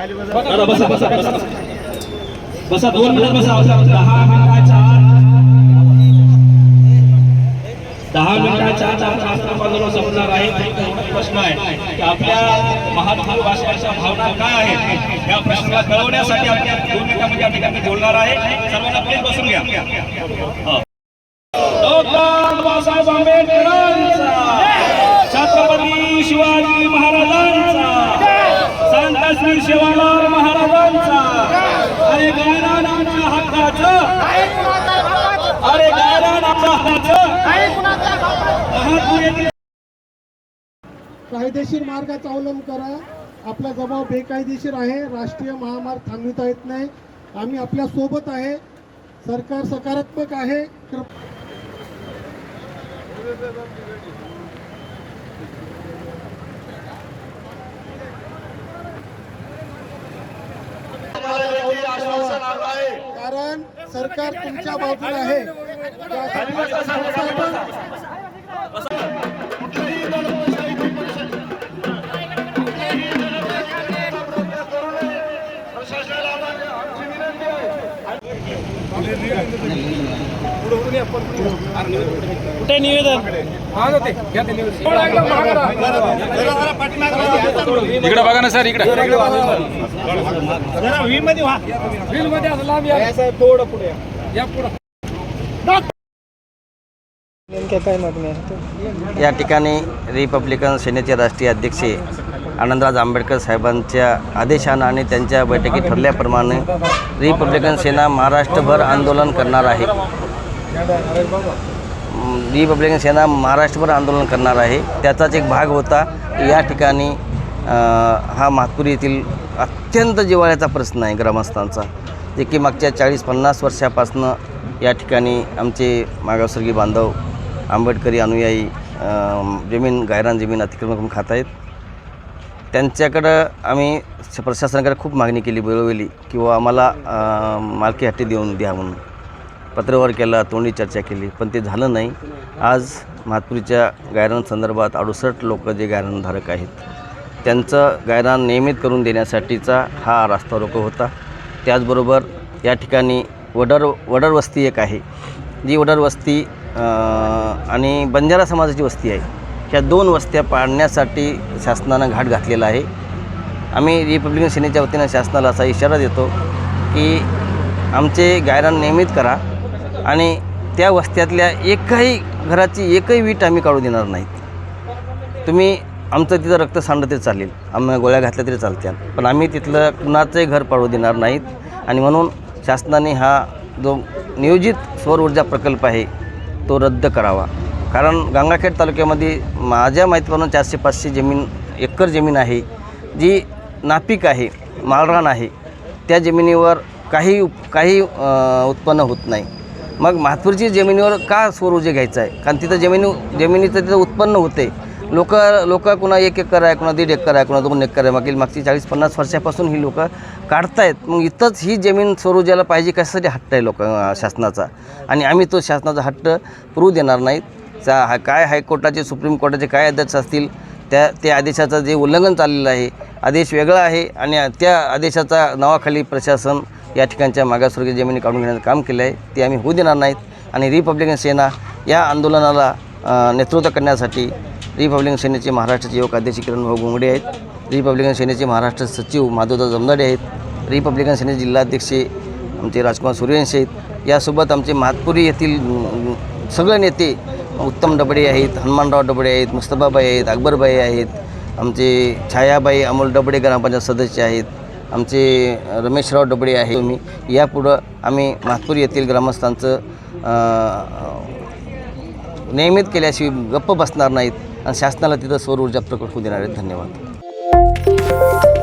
बसा बसा बसा बसा. दोन मिनिट बसा दहा मिनिटाच्या आत. दहा मिनिटाच्या आत आपला राष्ट्रपती आंदोलन संपणार आहे. प्रश्न आहे की आपल्या महात्मा भाषेच्या भावना काय आहेत? या प्रश्नाला कळवण्यासाठी आपल्या दोन मिनिटांमध्ये या ठिकाणी बोलणार आहे. सर्वांना प्लीज बसून घ्या. हो. बाबासाहेब आंबेडकरांचा. श्री शिवालाल महाराजांचा. अरे गायरान आमच्या हक्काचं अरे गायरान आमच्या हक्काचं कायदेशीर मार्गाचा अवलंब करा. आपला जबाब बेकायदेशीर आहे. राष्ट्रीय महामार्ग थांबविता येत नाही. आम्ही आपल्यासोबत आहे. सरकार सकारात्मक आहे. कारण सरकार तुमच्या बाजूला आहे. त्यासाठी संस्थापन इकडे बघा ना सर इकडे. या ठिकाणी रिपब्लिकन सेनेचे राष्ट्रीय अध्यक्ष आनंदराज आंबेडकर साहेबांच्या आदेशानं आणि त्यांच्या बैठकीत ठरल्याप्रमाणे रिपब्लिकन सेना महाराष्ट्रभर आंदोलन करणार आहे. रिपब्लिकन सेना महाराष्ट्रभर आंदोलन करणार आहे. त्याचाच एक भाग होता. या ठिकाणी हा महातपूर येथील अत्यंत जिवाळ्याचा प्रश्न आहे ग्रामस्थांचा. जे की मागच्या चाळीस पन्नास वर्षापासनं या ठिकाणी आमचे मागावसर्गी बांधव आंबेडकरी अनुयायी जमीन गायरान जमीन अतिक्रमण करून खात आहेत. त्यांच्याकडं आम्ही प्रशासनाकडे खूप मागणी केली वेळोवेळी किंवा आम्हाला मालकी हट्टी देऊन द्या म्हणून. पत्रव्यवहार केला तोंडी चर्चा केली पण ते झालं नाही. आज महातपुरीच्या गायरान संदर्भात अडुसष्ट लोक जे गायरानधारक आहेत त्यांचं गायरान नियमित करून देण्यासाठीचा हा रास्ता रोको होता. त्याचबरोबर या ठिकाणी वडर वडर वस्ती एक आहे. जी वडर वस्ती आणि बंजारा समाजाची वस्ती आहे. ह्या दोन वस्त्या पाडण्यासाठी शासनानं घाट घातलेला आहे. आम्ही रिपब्लिकन सेनेच्या वतीनं शासनाला असा इशारा देतो की आमचे गायरान नियमित करा आणि त्या वस्त्यातल्या एकही घराची एकही वीट आम्ही काढू देणार नाहीत. तुम्ही आमचं तिथं रक्त सांडलं तरी चालेल. आम्ही गोळ्या घातल्या तरी चालत्या पण आम्ही तिथलं कुणाचंही घर पाडू देणार नाहीत. आणि म्हणून शासनाने हा जो नियोजित सौर ऊर्जा प्रकल्प आहे तो रद्द करावा. कारण गंगाखेड तालुक्यामध्ये माझ्या माहितीप्रमाणे चारशे पाचशे जमीन एकर जमीन आहे. जी नापीक आहे माळरान आहे त्या जमिनीवर काही उप- काही उत्पन्न होत नाही. मग महातपूरची जमिनीवर का सौर ऊर्जा घ्यायचं आहे? कारण तिथं जमिनी जमिनीचं तिथं उत्पन्न होते लोक लोक कुणा एक एकर आहे कुणा दीड एकर आहे कुणा दोन एकर आहे. मागील मागची चाळीस पन्नास वर्षापासून ही लोक काढतायत. मग इथंच ही जमीन सौर पाहिजे कशासाठी हट्ट आहे लोक शासनाचा? आणि आम्ही तो शासनाचा हट्ट पुरू देणार नाहीत. चा हा काय हायकोर्टाचे सुप्रीम कोर्टाचे काय आदेश असतील त्या त्या आदेशाचं जे उल्लंघन चाललेलं आहे आदेश वेगळा आहे. आणि त्या आदेशाचा नावाखाली प्रशासन या ठिकाणच्या मागासवर्गीय जमिनी काढून घेण्याचं काम केलं आहे ते आम्ही होऊ देणार नाहीत. आणि रिपब्लिकन सेना या आंदोलनाला नेतृत्व करण्यासाठी रिपब्लिकन सेनेचे महाराष्ट्राचे युवक अध्यक्ष किरण भाऊ घोंगडे आहेत. रिपब्लिकन सेनेचे महाराष्ट्र सचिव माधवदा जमदाडे आहेत. रिपब्लिकन सेनेचे जिल्हाध्यक्ष आमचे राजकुमार सूर्यवंशी आहेत. यासोबत आमचे महातपुरी येथील सगळे नेते उत्तम डबडे आहेत हनुमानराव डबडे आहेत मुस्तफाबाई आहेत अकबरबाई आहेत. आमचे छायाबाई अमोल डबडे ग्रामपंचायत सदस्य आहेत. आमचे रमेशराव डबडे आहे तुम्ही यापुढं आम्ही महातपूर येथील ग्रामस्थांचं नियमित केल्याशिवाय गप्प बसणार नाहीत. आणि शासनाला तिथं सौर ऊर्जा प्रकल्प होऊ देणार आहेत. धन्यवाद.